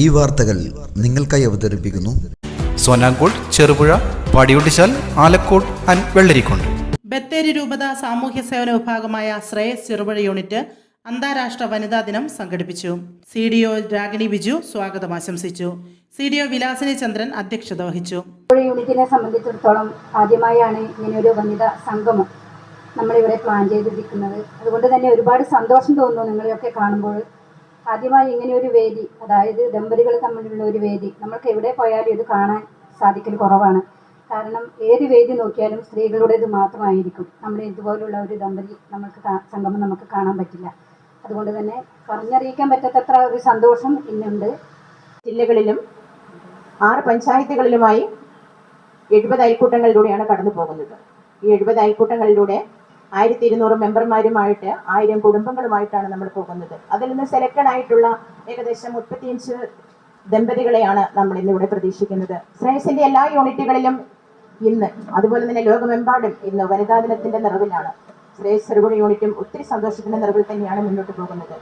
ഈ വാർത്തകൾ നിങ്ങൾക്കായി അവതരിപ്പിക്കുന്നു. സോനാങ്കോട് ചെറുപുഴ പാടിയൊട്ടിച്ചാൽ ആലക്കോട് ആൻഡ് വെള്ളരിക്കോട്. ബത്തേരി രൂപത സാമൂഹ്യ സേവന വിഭാഗമായ ശ്രേയസ് ചെറുപുഴ യൂണിറ്റ് അന്താരാഷ്ട്ര വനിതാ ദിനം സംഘടിപ്പിച്ചു. C D O Ragini Biju സ്വാഗതം ആശംസിച്ചു. C D O Vilasini Chandran അധ്യക്ഷത വഹിച്ചു. യൂണിറ്റിനെ സംബന്ധിച്ചിടത്തോളം ആദ്യമായാണ് ഇങ്ങനെ ഒരു വനിതാ സംഗമം നമ്മളിവിടെ പ്ലാൻ ചെയ്തിരിക്കുന്നത്. അതുകൊണ്ട് തന്നെ ഒരുപാട് സന്തോഷം തോന്നുന്നു നിങ്ങളെയൊക്കെ കാണുമ്പോൾ. ആദ്യമായി ഇങ്ങനെ ഒരു വേദി അതായത് ദമ്പതികൾ തമ്മിലുള്ള ഒരു വേദി നമ്മൾക്ക് എവിടെ പോയാലും ഇത് കാണാൻ സാധിക്കൽ കുറവാണ്. കാരണം ഏത് വേദി നോക്കിയാലും സ്ത്രീകളുടേത് മാത്രമായിരിക്കും. നമ്മൾ ഇതുപോലുള്ള ഒരു ദമ്പതി നമ്മൾക്ക് സംഗമം നമുക്ക് കാണാൻ പറ്റില്ല. അതുകൊണ്ട് തന്നെ പറഞ്ഞറിയിക്കാൻ പറ്റാത്തത്ര ഒരു സന്തോഷം ഇന്നുണ്ട്. ജില്ലകളിലും ആറ് പഞ്ചായത്തുകളിലുമായി എഴുപത് അയൽക്കൂട്ടങ്ങളിലൂടെയാണ് കടന്നു പോകുന്നത് ഈ എഴുപത് അയൽക്കൂട്ടങ്ങളിലൂടെ ആയിരത്തി ഇരുന്നൂറ് മെമ്പർമാരുമായിട്ട് ആയിരം കുടുംബങ്ങളുമായിട്ടാണ് നമ്മൾ പോകുന്നത്. അതിൽ നിന്ന് സെലക്ടഡ് ആയിട്ടുള്ള ഏകദേശം മുപ്പത്തിയഞ്ച് ദമ്പതികളെയാണ് നമ്മൾ ഇന്നിവിടെ പ്രതീക്ഷിക്കുന്നത്. ശ്രേയസിന്റെ എല്ലാ യൂണിറ്റുകളിലും ഇന്ന് അതുപോലെ തന്നെ ലോകമെമ്പാടും ഇന്ന് വനിതാ ദിനത്തിന്റെ നിറവിലാണ്. ശ്രേയസ് ചെറുപുഴ യൂണിറ്റും ഒത്തിരി സന്തോഷത്തിന്റെ നിറവിൽ തന്നെയാണ് മുന്നോട്ട് പോകുന്നത്.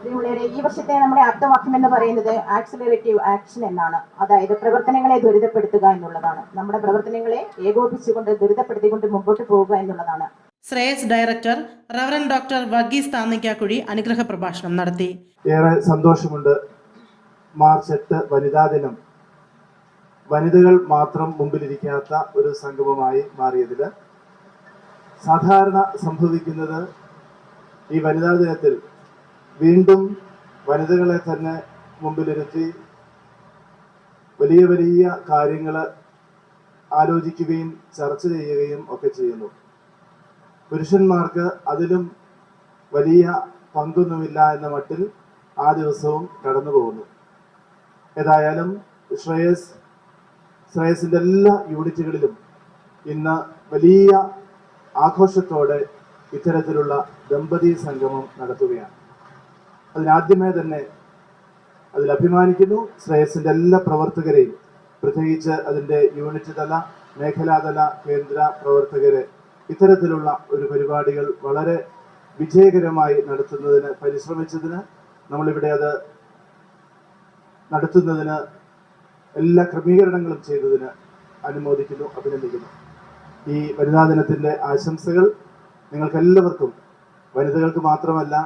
പ്രിയമുള്ളവരെ ഈ വർഷത്തെ നമ്മുടെ അർത്ഥവാക്യം എന്ന് പറയുന്നത് ആക്സിലറേറ്റീവ് ആക്ഷൻ എന്നാണ്. അതായത് പ്രവർത്തനങ്ങളെ ദുരിതപ്പെടുത്തുക എന്നുള്ളതാണ്. നമ്മുടെ പ്രവർത്തനങ്ങളെ ഏകോപിച്ചുകൊണ്ട് ദുരിതപ്പെടുത്തിക്കൊണ്ട് മുമ്പോട്ട് പോവുക എന്നുള്ളതാണ്. Shreyas director reverend doctor Varghese Thannikkakuzhi അനുഗ്രഹ പ്രഭാഷണം നടത്തി. ഏറെ സന്തോഷമുണ്ട് മാർച്ച് എട്ട് വനിതാ ദിനം. വനിതകൾ മാത്രം മുമ്പിലിരിക്കാത്ത ഒരു സംഗമമായി മാറിയതിൽ സാധാരണ സംഭവിക്കുന്നത് ഈ വനിതാ ദിനത്തിൽ വീണ്ടും വനിതകളെ തന്നെ മുമ്പിലിരുത്തി വലിയ വലിയ കാര്യങ്ങൾ ആലോചിക്കുകയും ചർച്ച ചെയ്യുകയും ഒക്കെ ചെയ്യുന്നു. പുരുഷന്മാർക്ക് അതിലും വലിയ പങ്കൊന്നുമില്ല എന്ന മട്ടിൽ ആ ദിവസവും കടന്നു പോകുന്നു. ഏതായാലും ശ്രേയസ് ശ്രേയസിന്റെ എല്ലാ യൂണിറ്റുകളിലും ഇന്ന് വലിയ ആഘോഷത്തോടെ ഇത്തരത്തിലുള്ള ദമ്പതി സംഗമം നടത്തുകയാണ്. അതിനാദ്യമേ തന്നെ അതിൽ അഭിമാനിക്കുന്നു ശ്രേയസിന്റെ എല്ലാ പ്രവർത്തകരെയും. പ്രത്യേകിച്ച് അതിന്റെ യൂണിറ്റ് തല മേഖലാതല കേന്ദ്ര പ്രവർത്തകരെ. ഇത്തരത്തിലുള്ള ഒരു പരിപാടികൾ വളരെ വിജയകരമായി നടത്തുന്നതിന് പരിശ്രമിച്ചതിന് നമ്മളിവിടെ അത് നടത്തുന്നതിന് എല്ലാ ക്രമീകരണങ്ങളും ചെയ്തതിന് അനുമോദിക്കുന്നു അഭിനന്ദിക്കുന്നു. ഈ വനിതാ ദിനത്തിന്റെ ആശംസകൾ നിങ്ങൾക്കെല്ലാവർക്കും വനിതകൾക്ക് മാത്രമല്ല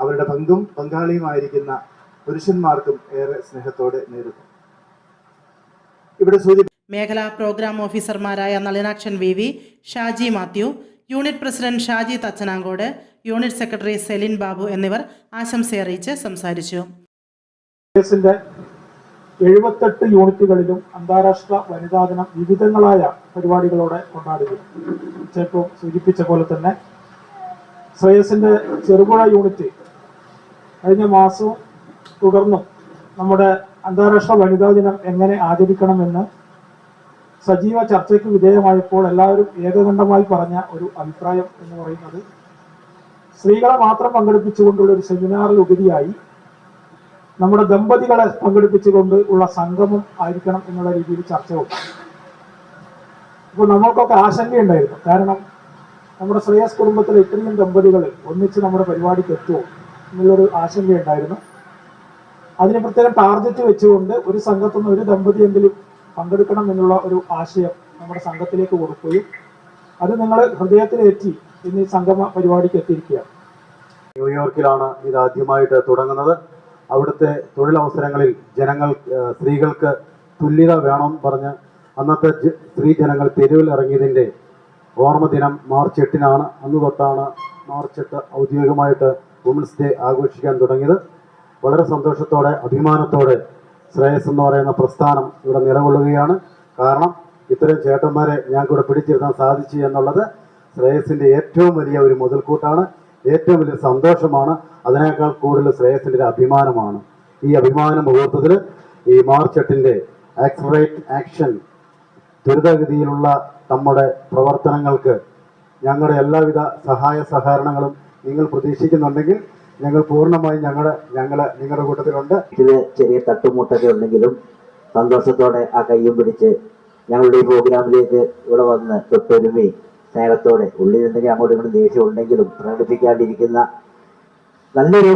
അവരുടെ പങ്കും പങ്കാളിയുമായിരിക്കുന്ന പുരുഷന്മാർക്കും ഏറെ സ്നേഹത്തോടെ നേരിടും ഇവിടെ സൂചി മേഖലാ പ്രോഗ്രാം ഓഫീസർമാരായ Nalinakshan V V Shaji Mathew unit president Shaji Thachanakode unit secretary Celine Babu എന്നിവർ ആശംസ അറിയിച്ച് സംസാരിച്ചു. എഴുപത്തെട്ട് യൂണിറ്റുകളിലും അന്താരാഷ്ട്ര വനിതാ ദിനം വിവിധങ്ങളായ പരിപാടികളോടെ കൊണ്ടാടുകയും ചേട്ടവും സൂചിപ്പിച്ച പോലെ തന്നെ ശ്രേയസിന്റെ ചെറുപുഴ യൂണിറ്റ് കഴിഞ്ഞ മാസവും തുടർന്നും നമ്മുടെ അന്താരാഷ്ട്ര വനിതാ ദിനം എങ്ങനെ ആചരിക്കണമെന്ന് സജീവ ചർച്ചയ്ക്ക് വിധേയമായപ്പോൾ എല്ലാവരും ഏകകണ്ഠമായി പറഞ്ഞ ഒരു അഭിപ്രായം എന്ന് പറയുന്നത് സ്ത്രീകളെ മാത്രം പങ്കെടുപ്പിച്ചുകൊണ്ടുള്ള ഒരു സെമിനാറിൽ ഉപരിയായി നമ്മുടെ ദമ്പതികളെ പങ്കെടുപ്പിച്ചുകൊണ്ട് ഉള്ള സംഗമം ആയിരിക്കണം എന്നുള്ള രീതിയിൽ ചർച്ച വന്നു അപ്പോൾ നമ്മൾക്കൊക്കെ ആശങ്കയുണ്ടായിരുന്നു. കാരണം നമ്മുടെ ശ്രേയസ് കുടുംബത്തിലെ ഇത്രയും ദമ്പതികൾ ഒന്നിച്ച് നമ്മുടെ പരിപാടിക്ക് എത്തുമോ എന്നുള്ളൊരു ആശങ്കയുണ്ടായിരുന്നു അതിന് പ്രത്യേകം ടാർഗറ്റ് വെച്ചുകൊണ്ട് ഒരു സംഘത്തു നിന്ന് ഒരു ദമ്പതിയെങ്കിലും പങ്കെടുക്കണം എന്നുള്ള ഒരു ആശയം നമ്മുടെ സംഘത്തിലേക്ക് കൊടുക്കുകയും അത് നിങ്ങൾ ഹൃദയത്തിലേറ്റി ഇന്ന് ഈ സംഗമ പരിപാടിക്ക് എത്തിയിരിക്കുകയാണ്. ന്യൂയോർക്കിലാണ് ഇത് ആദ്യമായിട്ട് തുടങ്ങുന്നത്. അവിടുത്തെ തൊഴിലവസരങ്ങളിൽ ജനങ്ങൾ സ്ത്രീകൾക്ക് തുല്യത വേണം പറഞ്ഞ് അന്നത്തെ സ്ത്രീ ജനങ്ങൾ തെരുവിൽ ഇറങ്ങിയതിന്റെ ഓർമ്മ ദിനം മാർച്ച് എട്ടിനാണ്. അന്ന് തൊട്ടാണ് മാർച്ച് എട്ട് ഔദ്യോഗികമായിട്ട് വുമൻസ് ഡേ ആഘോഷിക്കാൻ തുടങ്ങിയത്. വളരെ സന്തോഷത്തോടെ അഭിമാനത്തോടെ ശ്രേയസ് എന്ന് പറയുന്ന പ്രസ്ഥാനം ഇവിടെ നിലകൊള്ളുകയാണ്. കാരണം ഇത്തരം ചേട്ടന്മാരെ ഞങ്ങൾക്ക് ഇവിടെ പിടിച്ചിരുത്താൻ സാധിച്ചു എന്നുള്ളത് ശ്രേയസിന്റെ ഏറ്റവും വലിയ ഒരു മുതൽക്കൂട്ടാണ്. ഏറ്റവും വലിയ സന്തോഷമാണ്. അതിനേക്കാൾ കൂടുതൽ ശ്രേയസിന്റെ ഒരു അഭിമാനമാണ്. ഈ അഭിമാന മുഹൂർത്തത്തിൽ ഈ മാർച്ച് എട്ടിന്റെ ആക്സറേറ്റ് ആക്ഷൻ ത്വരിതഗതിയിലുള്ള നമ്മുടെ പ്രവർത്തനങ്ങൾക്ക് ഞങ്ങളുടെ എല്ലാവിധ സഹായ സഹകരണങ്ങളും നിങ്ങൾ പ്രതീക്ഷിക്കുന്നുണ്ടെങ്കിൽ ഞങ്ങൾ പൂർണമായും ഞങ്ങളുടെ ഞങ്ങൾ നിങ്ങളുടെ കൂട്ടത്തിലുണ്ട്. ഇതിന് ചെറിയ തട്ടുമുട്ടൊക്കെ ഉണ്ടെങ്കിലും സന്തോഷത്തോടെ ആ കയ്യും പിടിച്ച് ഞങ്ങളുടെ ഈ പ്രോഗ്രാമിലേക്ക് ഇവിടെ വന്ന് തൊട്ടൊരുമയും സ്നേഹത്തോടെ ഉള്ളിൽ നിന്നെങ്കിൽ അങ്ങോട്ടും ഇങ്ങോട്ടും ദേഷ്യം ഉണ്ടെങ്കിലും പ്രകടിപ്പിക്കാണ്ടിരിക്കുന്ന നല്ലൊരു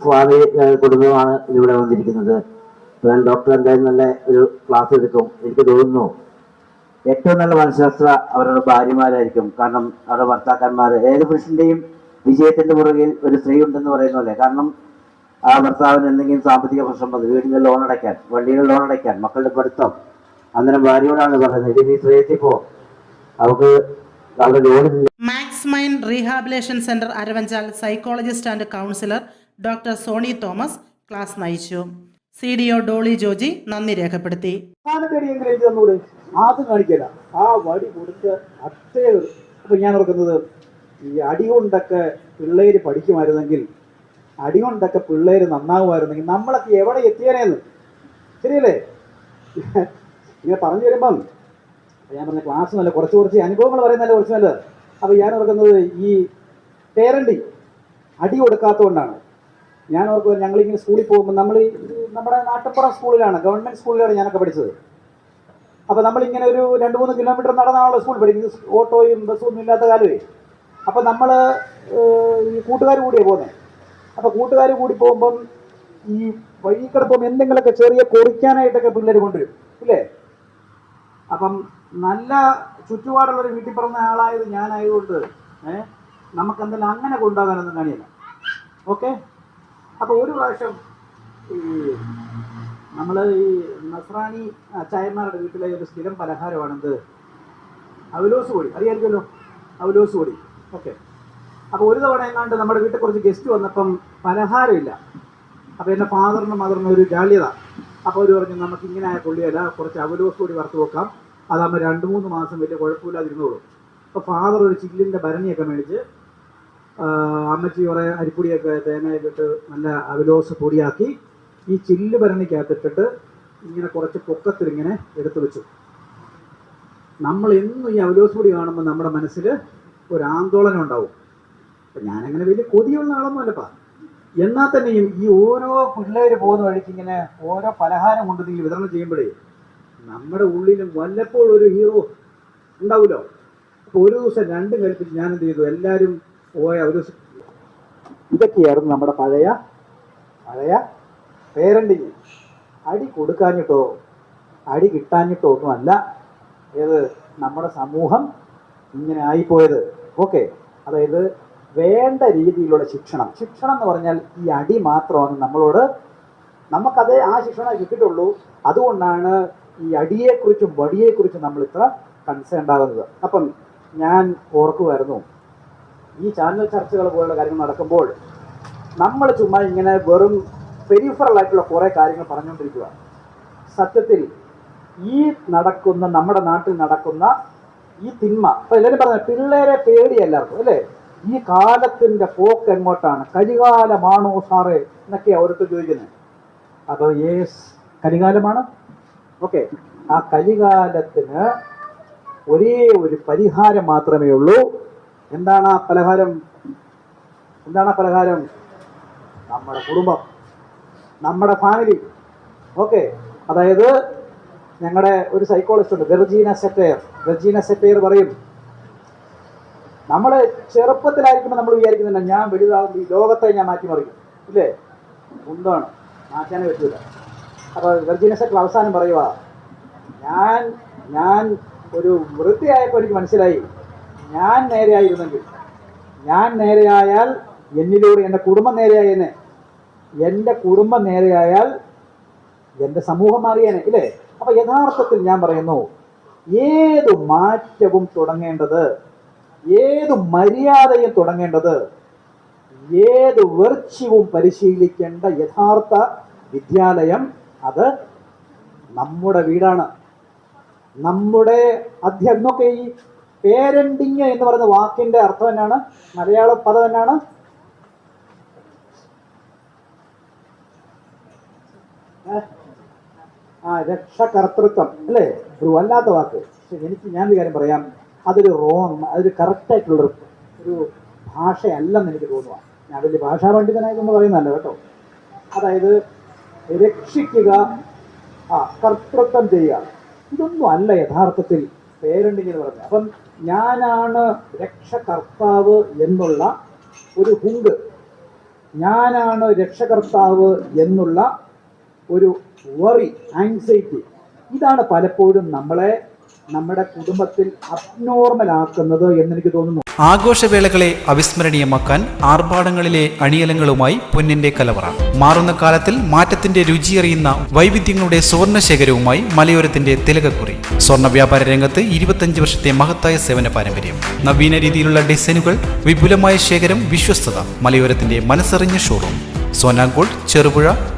സ്വാമി കുടുംബമാണ് ഇവിടെ വന്നിരിക്കുന്നത്. ഡോക്ടർ എന്തായാലും നല്ല ഒരു ക്ലാസ് എടുക്കും. എനിക്ക് തോന്നുന്നു ഏറ്റവും നല്ല മനഃശാസ്ത്ര അവരുടെ ഭാര്യമാരായിരിക്കും. കാരണം അവരുടെ ഭർത്താക്കന്മാർ ഏത് പുരുഷന്റെയും വിജയത്തിന്റെ പുറകിൽ ഒരു സ്ത്രീ ഉണ്ടെന്ന് പറയുന്ന പോലെ. കാരണം ആ ഭർത്താവിന് എന്തെങ്കിലും സാമ്പത്തിക പ്രശ്നം വന്നു വീടിന്റെ ലോൺ അടയ്ക്കാൻ വണ്ടിയുടെ ലോൺ അടയ്ക്കാൻ മക്കളുടെ പഠിത്തം അന്നേരം ഭാര്യയോടാണ് പറയുന്നത് ഇത് നീ സ്ത്രീയെത്തി പോ അവർക്ക് അവരുടെ ലോണില്ല മാക്സ് mine rehabilitation centre Aravanchal psychologist and counsellor doctor Soni Thomas class നയിച്ചു. C D O Dolly Joji നന്ദി രേഖപ്പെടുത്തി. ആദ്യം കാണിക്കില്ല. ആ വടി കൊടുത്ത് അത്രേ അപ്പൊ ഞാൻ ഓർക്കുന്നത് ഈ അടി കൊണ്ടൊക്കെ പിള്ളേര് പഠിക്കുമായിരുന്നെങ്കിൽ അടി കൊണ്ടൊക്കെ പിള്ളേര് നന്നാകുമായിരുന്നെങ്കിൽ നമ്മളൊക്കെ എവിടെ എത്തിയേനേന്ന്? ശരിയല്ലേ? ഇങ്ങനെ പറഞ്ഞു വരുമ്പം ഞാൻ പറഞ്ഞ ക്ലാസ് നല്ല കുറച്ച് കുറച്ച് അനുഭവങ്ങൾ പറയുന്നതല്ല കുറച്ച് നല്ലത്. അപ്പോൾ ഞാൻ ഓർക്കുന്നത് ഈ പേരന്റിങ് അടി കൊടുക്കാത്തതുകൊണ്ടാണ്. ഞാൻ ഓർക്കുക ഞങ്ങളിങ്ങനെ സ്കൂളിൽ പോകുമ്പോൾ നമ്മൾ നമ്മുടെ നാട്ടപ്പുറം സ്കൂളിലാണ് ഗവൺമെന്റ് സ്കൂളിലാണ് ഞാനൊക്കെ പഠിച്ചത്. അപ്പോൾ നമ്മളിങ്ങനെ ഒരു രണ്ട് മൂന്ന് കിലോമീറ്റർ നടന്നാണല്ലോ സ്കൂൾ പഠിക്കുന്നത്. ഓട്ടോയും ബസ്സും ഒന്നും ഇല്ലാത്ത കാലമേ. അപ്പോൾ നമ്മൾ ഈ കൂട്ടുകാർ കൂടിയാണ് പോകുന്നത് അപ്പോൾ കൂട്ടുകാർ കൂടി പോകുമ്പം ഈ വഴി കിടപ്പം എന്തെങ്കിലുമൊക്കെ ചെറിയ കൊറിക്കാനായിട്ടൊക്കെ പിള്ളേർ കൊണ്ടുവരും ഇല്ലേ? അപ്പം നല്ല ചുറ്റുപാടുള്ളൊരു വീട്ടിൽ പറഞ്ഞ ആളായത് ഞാനായതുകൊണ്ട് ഏഹ് നമുക്ക് എന്തെങ്കിലും അങ്ങനെ കൊണ്ടുപോകാനൊന്നും കാണിയില്ല ഓക്കെ? അപ്പോൾ ഒരു പ്രാവശ്യം ഈ നമ്മൾ ഈ നസ്രാണി അച്ചായന്മാരുടെ വീട്ടിലെ ഒരു സ്ഥിരം പലഹാരമാണെന്ത്? അവലോസ് പൊടി. അറിയാമല്ലോ അവലോസ് പൊടി. ഓക്കെ. അപ്പോൾ ഒരു തവണ എങ്ങാണ്ട് നമ്മുടെ വീട്ടിൽ കുറച്ച് ഗസ്റ്റ് വന്നപ്പം പലഹാരമില്ല. അപ്പോൾ എന്റെ ഫാദറിനും മദറിനും ഒരു ജാള്യത. അപ്പോൾ അവർ പറഞ്ഞു നമുക്ക് ഇങ്ങനെ ആയ പുള്ളിയല്ല കുറച്ച് അവലോസ് കൂടി വറുത്ത് വെക്കാം. അതാകുമ്പോൾ രണ്ട് മൂന്ന് മാസം വലിയ കുഴപ്പമില്ലാതിരുന്നോളൂ. അപ്പോൾ ഫാദർ ഒരു ചില്ലിന്റെ ഭരണിയൊക്കെ മേടിച്ച് അമ്മച്ചി കുറേ അരിപ്പൊടിയൊക്കെ തേനയിലിട്ട് നല്ല അവലോസ് പൊടിയാക്കി ഈ ചില്ല് ഭരണിക്കകത്തിട്ടിട്ട് ഇങ്ങനെ കുറച്ച് പൊക്കത്തിൽ ഇങ്ങനെ എടുത്തു വെച്ചു. നമ്മൾ എന്നും ഈ അവലോസ് കൂടി കാണുമ്പോൾ നമ്മുടെ മനസ്സിൽ ഒരു ആന്തോളനം ഉണ്ടാവും. അപ്പം ഞാനങ്ങനെ വലിയ കൊതിയുള്ള ആളൊന്നും അല്ലപ്പാ എന്നാൽ തന്നെയും ഈ ഓരോ പിള്ളേർ പോകുന്ന വഴിക്ക് ഇങ്ങനെ ഓരോ പലഹാരം കൊണ്ട് നിങ്ങൾ വിതരണം ചെയ്യുമ്പോഴേ നമ്മുടെ ഉള്ളിലും വല്ലപ്പോഴും ഒരു ഹീറോ ഉണ്ടാവുമല്ലോ. അപ്പോൾ ഒരു ദിവസം രണ്ടും കൽപ്പിച്ച് ഞാൻ എന്ത് ചെയ്തു? എല്ലാവരും പോയ ഒരു ഇതൊക്കെയായിരുന്നു നമ്മുടെ പഴയ പഴയ പേരന്റിങ് അടി കൊടുക്കാഞ്ഞിട്ടോ അടി കിട്ടാഞ്ഞിട്ടോ ഒന്നുമല്ല. ഏത് നമ്മുടെ സമൂഹം ഇങ്ങനെ ആയിപ്പോയത്. ഓക്കെ. അതായത് വേണ്ട രീതിയിലുള്ള ശിക്ഷണം. ശിക്ഷണം എന്ന് പറഞ്ഞാൽ ഈ അടി മാത്രമാണ് നമ്മളോട് നമുക്കത് ആ ശിക്ഷണം കിട്ടിയിട്ടുള്ളൂ. അതുകൊണ്ടാണ് ഈ അടിയെക്കുറിച്ചും വടിയെക്കുറിച്ചും നമ്മൾ ഇത്ര കൺസേൺ ഉണ്ടാകുന്നത്. അപ്പം ഞാൻ ഓർക്കുമായിരുന്നു. ഈ ചാനൽ ചർച്ചകൾ പോലുള്ള കാര്യങ്ങൾ നടക്കുമ്പോൾ നമ്മൾ ചുമ്മാ ഇങ്ങനെ വെറും പെരിഫറൽ ആയിട്ടുള്ള കുറേ കാര്യങ്ങൾ പറഞ്ഞുകൊണ്ടിരിക്കുക. സത്യത്തിൽ ഈ നടക്കുന്ന നമ്മുടെ നാട്ടിൽ നടക്കുന്ന ഈ തിന്മ ഇപ്പൊ എല്ലാവരും പറഞ്ഞ പിള്ളേരെ പേടി എല്ലാവർക്കും അല്ലേ? ഈ കാലത്തിന്റെ പോക്ക് എങ്ങോട്ടാണ്? കരികാലമാണോ സാറേ? എന്നൊക്കെയാണ് ഓരോരുത്തർ ചോദിക്കുന്നത്. അപ്പോൾ യേസ് കരികാലമാണ് ഓക്കെ. ആ കരികാലത്തിന് ഒരേ ഒരു പരിഹാരം മാത്രമേ ഉള്ളൂ. എന്താണ് ആ പലഹാരം? എന്താണ് ആ പലഹാരം? നമ്മുടെ കുടുംബം. നമ്മുടെ ഫാമിലി ഓക്കെ അതായത് ഞങ്ങളുടെ ഒരു സൈക്കോളജിസ്റ്റ് ഉണ്ട് ഗർജീന സെറ്റയർ ഗർജീന സെറ്റയർ പറയും നമ്മൾ ചെറുപ്പത്തിലായിരിക്കുമ്പോൾ നമ്മൾ വിചാരിക്കുന്നില്ല ഞാൻ വലുതാകുമ്പോൾ ഈ ലോകത്തെ ഞാൻ മാറ്റിമറിക്കും ഇല്ലേ? കുന്താണ് മാറ്റാനേ പറ്റൂല. അപ്പോൾ ഗർജീന സെറ്റർ അവസാനം പറയുക ഞാൻ ഞാൻ ഒരു വൃത്തിയായപ്പോൾ എനിക്ക് മനസ്സിലായി. ഞാൻ നേരെയായിരുന്നെങ്കിൽ ഞാൻ നേരെയായാൽ എന്നിലൂടെ എന്റെ കുടുംബം നേരെയായേനെ. എന്റെ കുടുംബം നേരെയായാൽ എന്റെ സമൂഹം മാറിയേനെ ഇല്ലേ? അപ്പൊ യഥാർത്ഥത്തിൽ ഞാൻ പറയുന്നു ഏതു മാറ്റവും തുടങ്ങേണ്ടത് ഏതു മര്യാദയും തുടങ്ങേണ്ടത് ഏത് വെർച്യവും പരിശീലിക്കേണ്ട യഥാർത്ഥ വിദ്യാലയം അത് നമ്മുടെ വീടാണ്. നമ്മുടെ അധ്യാപനം നോക്കെ ഈ പേരന്റിങ് എന്ന് പറയുന്ന വാക്കിന്റെ അർത്ഥം എന്നാണ്? മലയാള പദം എന്നാണ്? ആ രക്ഷകർത്തൃത്വം അല്ലേ? ഒരു വല്ലാത്ത വാക്ക്. പക്ഷെ എനിക്ക് ഞാൻ കാര്യം പറയാം. അതൊരു റോങ് അതൊരു കറക്റ്റായിട്ടുള്ളൊരു ഒരു ഭാഷയല്ലെന്ന് എനിക്ക് തോന്നുക ഞാൻ വലിയ ഭാഷാ പണ്ഡിതനായിട്ടൊന്നും പറയുന്നതല്ല കേട്ടോ. അതായത് രക്ഷിക്കുക ആ കർത്തൃത്വം ചെയ്യുക. ഇതൊന്നും അല്ല യഥാർത്ഥത്തിൽ പേരന്റിങ് എന്ന് പറഞ്ഞത്. അപ്പം ഞാനാണ് രക്ഷകർത്താവ് എന്നുള്ള ഒരു ഹുങ്ക് ഞാനാണ് രക്ഷകർത്താവ് എന്നുള്ള ഒരു വറി ആങ്സൈറ്റി ഇതാണ് പലപ്പോഴും നമ്മളെ നമ്മുടെ കുടുംബത്തിൽ അബ്നോർമൽ ആക്കുന്നത് എന്ന് എനിക്ക് തോന്നുന്നു. ആഘോഷവേളകളെ അവിസ്മരണീയമാക്കാൻ ആർഭാടങ്ങളിലെ അണിയലങ്ങളുമായി പൊന്നിന്റെ കലവറ. മാറുന്ന കാലത്തിൽ മാറ്റത്തിന്റെ രുചിയറിയുന്ന വൈവിധ്യങ്ങളുടെ സ്വർണ ശേഖരവുമായി മലയോരത്തിന്റെ തിലകക്കുറി. സ്വർണ വ്യാപാര രംഗത്ത് ഇരുപത്തഞ്ച് വർഷത്തെ മഹത്തായ സേവന പാരമ്പര്യം. നവീന രീതിയിലുള്ള ഡിസൈനുകൾ വിപുലമായ ശേഖരം വിശ്വസ്തത മലയോരത്തിന്റെ മനസ്സറിഞ്ഞ ഷോറൂം സോനാഗോൾഡ് ചെറുപുഴ